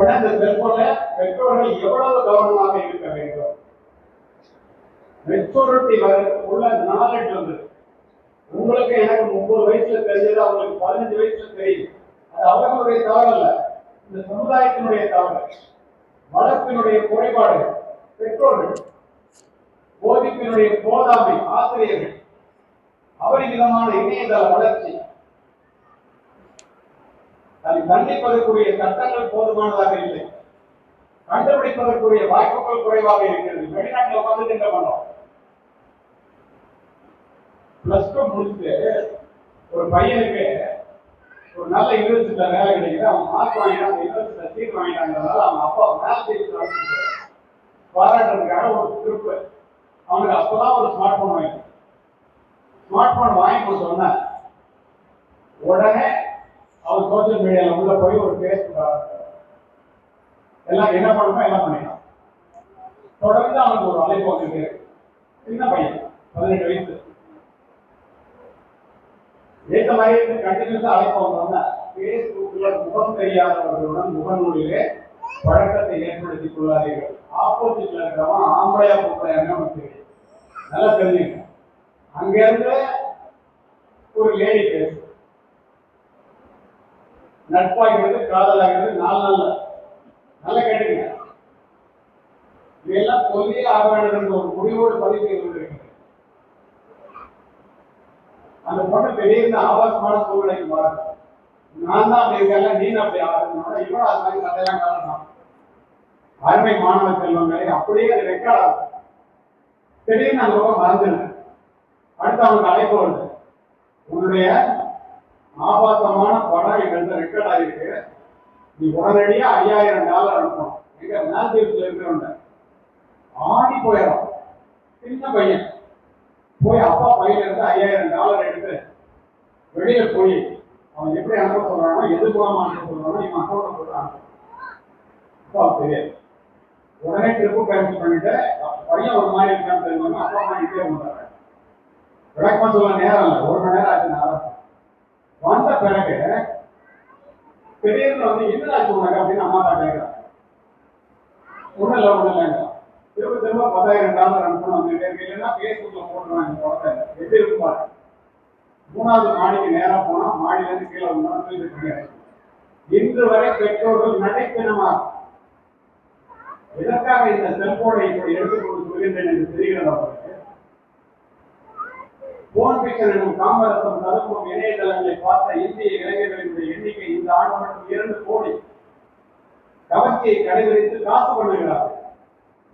இந்த செல்போன்ல பெற்றோர்கள் எவ்வளவு கவனமாக இருக்க வேண்டும்? மெச்சூரிட்டி வர உள்ள நாலேஜ் வந்து உங்களுக்கு எனக்கு முப்பது வயசுல தெரிஞ்சது அவங்களுக்கு பதினஞ்சு வயசுல தெரியும். அது அவர்களுடைய தவறு அல்ல இந்த சமுதாயத்தினுடைய தவறு. வளர்ப்பினுடைய குறைபாடு. பெற்றோர்கள் போதிப்பினுடைய போதாமை ஆசிரியர்கள் அபரிமிதமான இணையதள வளர்ச்சி அதை தண்டிப்பதற்குரிய சட்டங்கள் போதுமானதாக இல்லை. கண்டுபிடிப்பதற்குரிய வாய்ப்புகள் குறைவாக இருக்கிறது. வெளிநாட்டில் உட்காந்து என்ன பண்ணோம் பிளஸ் டூ முடிச்சுட்டு ஒரு பையனுக்கு ஒரு நல்ல யூனிவர்சிட்டியில வேலை கிடைக்குது. அவன் மார்க் வாங்கிட்டான். அந்த யூனிவர்சிட்டியில சீட் வாங்கிட்டாங்கிறதால அவன் அப்பா மேல் சீட் பாராட்டுறதுக்காக ஒரு திருப்பு அவனுக்கு அப்பதான் ஒரு ஸ்மார்ட் போன் வாங்கி ஸ்மார்ட் போன் வாங்கி கொடுத்தோன்னே உடனே அவன் சோசியல் மீடியால உள்ள போய் ஒரு பேஸ்புக் எல்லாம் என்ன பண்ணணுமோ என்ன பண்ணிடலாம் தொடர்ந்து அவனுக்கு ஒரு அழைப்பு வந்துட்டு சின்ன பையன் பதினெட்டு வயசு. ஏற்ற மாதிரி கண்டினியூஸா அழைப்பு வந்தோம்னா பேஸ்புக்ல முகம் தெரியாதவர்களுடன் முகநூலிலே பழக்கத்தை ஏற்படுத்திக் கொள்ளாதீர்கள். ஆப்போசிட்ல இருக்கிறவன் ஆம்பளையா பொம்பளையான்னு நமக்கு தெரியும். நல்லா தெரிஞ்சுங்க அங்க இருந்து ஒரு லேடி பேசு நட்பாகிறது காதலாகிறது நாலு நாள்ல. நல்லா கேட்டுங்க. இதெல்லாம் சொல்லி ஆக வேண்டும் என்ற ஒரு முடிவோடு பதிவு செய்து கொண்டிருக்கிறது அந்த பொண்ணு திடீர்னு ஆபாசமான சூழ்நிலைக்கு மாறும் நான் தான் அப்படி இருக்கேன் நீ அப்படி ஆகணும் இவனும் அது மாதிரி கதையெல்லாம் காரணம். அருமை மாணவ செல்வங்களை அப்படியே அது ரெக்கார்ட் ஆகும். திடீர்னு அந்த பக்கம் மறந்துடுங்க அடுத்து அவனுக்கு அழைப்பு வருது. உன்னுடைய ஆபாசமான படம் எங்கள்கிட்ட ரெக்கார்ட் ஆகிருக்கு நீ உடனடியா ஐயாயிரம் டாலர் அனுப்பணும். எங்க மேல்தீவ்ஸ்ல இருக்கிறவங்க ஆடி போயிடும் சின்ன பையன். போய் அப்பா பையில இருந்து ஐயாயிரம் டாலர் எடுத்து வெளியில போய் அவன் எப்படி அனுப்ப சொல்றானோ எது மூலமா அனுப்ப சொல்றானோ இவன் அக்கௌண்ட் போட்டு அப்பா தெரியாது உடனே ட்ரிப்பு கேன்சல் பண்ணிட்டு பையன் ஒரு மாதிரி இருக்கான்னு தெரியும்? அப்பா அம்மா இங்கே வந்தாங்க விளக்கமா சொல்ல நேரம் இல்லை. ஒரு மணி நேரம் ஆச்சு நான் வந்த பிறகு திடீர்னு வந்து என்னடா சொன்னாங்க அப்படின்னு அம்மா தான் கேட்கிறாங்க. ஒன்றும் இல்லை ஒன்றும் இல்லைங்க. திரும்ப திரும்ப பத்தாயிரம் டாலர் அனுப்பணும் வந்துட்டே இருக்கு இல்லைன்னா ஃபேஸ்புக்ல போட்டுருவாங்க இந்த படத்தை. எப்படி இருக்கும் பாரு மூணாவது மாடிக்கு நேரா போனா மாடியில இருந்து கீழே வந்தாலும் சொல்லிட்டு இருக்காங்க. இன்று வரை பெற்றோர்கள் நடைப்பினமா? எதற்காக இந்த செல்போனை இப்படி எடுத்துக்கொண்டு சொல்கின்றேன் என்று தெரிகிறதா? அவருக்கு போன் பிக்சர் எனும் காமரசம் தடுப்பும் இணையதளங்களை பார்த்த இந்திய இளைஞர்களினுடைய எண்ணிக்கை இந்த ஆண்டு மட்டும் இரண்டு கோடி. கவர்ச்சியை கடைபிடித்து காசு பண்ணுகிறார்கள்.